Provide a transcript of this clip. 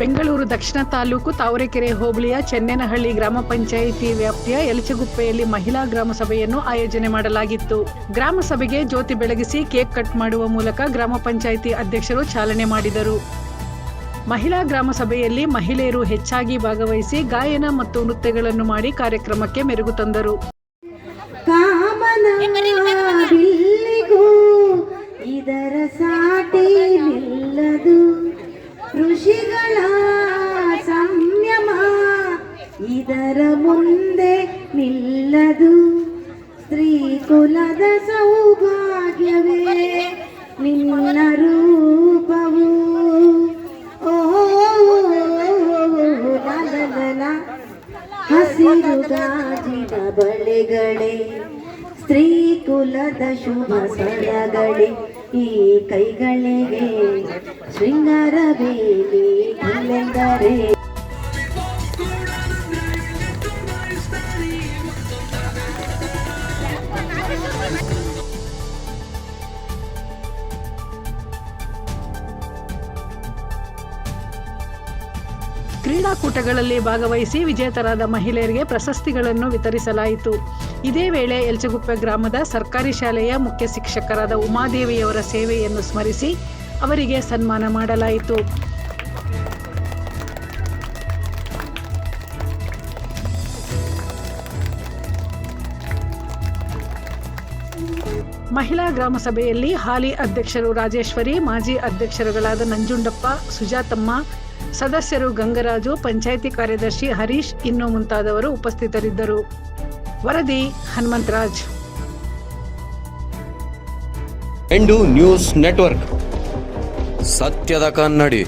ಬೆಂಗಳೂರು ದಕ್ಷಿಣ ತಾಲೂಕು ತಾವರೆಕೆರೆ ಹೋಬಳಿಯ ಚೆನ್ನೇನಹಳ್ಳಿ ಗ್ರಾಮ ಪಂಚಾಯಿತಿ ವ್ಯಾಪ್ತಿಯ ಎಲಚಗುಪ್ಪೆಯಲ್ಲಿ ಮಹಿಳಾ ಗ್ರಾಮ ಸಭೆಯನ್ನು ಆಯೋಜನೆ ಮಾಡಲಾಗಿತ್ತು. ಗ್ರಾಮ ಸಭೆಗೆ ಜ್ಯೋತಿ ಬೆಳಗಿಸಿ ಕೇಕ್ ಕಟ್ ಮಾಡುವ ಮೂಲಕ ಗ್ರಾಮ ಪಂಚಾಯಿತಿ ಅಧ್ಯಕ್ಷರು ಚಾಲನೆ ಮಾಡಿದರು. ಮಹಿಳಾ ಗ್ರಾಮ ಸಭೆಯಲ್ಲಿ ಮಹಿಳೆಯರು ಹೆಚ್ಚಾಗಿ ಭಾಗವಹಿಸಿ ಗಾಯನ ಮತ್ತು ನೃತ್ಯಗಳನ್ನು ಮಾಡಿ ಕಾರ್ಯಕ್ರಮಕ್ಕೆ ಮೆರುಗು ತಂದರು. ಇದರ ಸಾಟಿ ನಿಲ್ಲದು. ಇದರ ಮುಂದೆ ನಿಲ್ಲದು ಸ್ತ್ರೀ ಕುಲದ ಸೌಭಾಗ್ಯವೇ ನಿನ್ನ ರೂಪವು. ಹಸಿರು ಗಾಜಿನ ಬಳೆಗಳೇ ಸ್ತ್ರೀ ಕುಲದ ಶುಭ ಸರಗಳೇ ಈ ಕೈಗಳಿಗೆ ಶೃಂಗಾರ ಬೇಲಿ ಕ್ರೀಡಾಕೂಟಗಳಲ್ಲಿ ಭಾಗವಹಿಸಿ ವಿಜೇತರಾದ ಮಹಿಳೆಯರಿಗೆ ಪ್ರಶಸ್ತಿಗಳನ್ನು ವಿತರಿಸಲಾಯಿತು. ಇದೇ ವೇಳೆ ಯಲ್ಚಗುಪ್ಪೆ ಗ್ರಾಮದ ಸರ್ಕಾರಿ ಶಾಲೆಯ ಮುಖ್ಯ ಶಿಕ್ಷಕರಾದ ಉಮಾದೇವಿಯವರ ಸೇವೆಯನ್ನು ಸ್ಮರಿಸಿ ಅವರಿಗೆ ಸನ್ಮಾನ ಮಾಡಲಾಯಿತು. ಮಹಿಳಾ ಗ್ರಾಮ ಸಭೆಯಲ್ಲಿ ಹಾಲಿ ಅಧ್ಯಕ್ಷರು ರಾಜೇಶ್ವರಿ, ಮಾಜಿ ಅಧ್ಯಕ್ಷರುಗಳಾದ ನಂಜುಂಡಪ್ಪ, ಸುಜಾತಮ್ಮ ಸದಸ್ಯರು ಗಂಗರಾಜು, ಪಂಚಾಯಿತಿ ಕಾರ್ಯದರ್ಶಿ ಹರೀಶ್ ಇನ್ನು ಮುಂತಾದವರು ಉಪಸ್ಥಿತರಿದ್ದರು. ವರದಿ ಹನುಮಂತರಾಜ್. End news network. ಸತ್ಯದ ಕನ್ನಡಿ.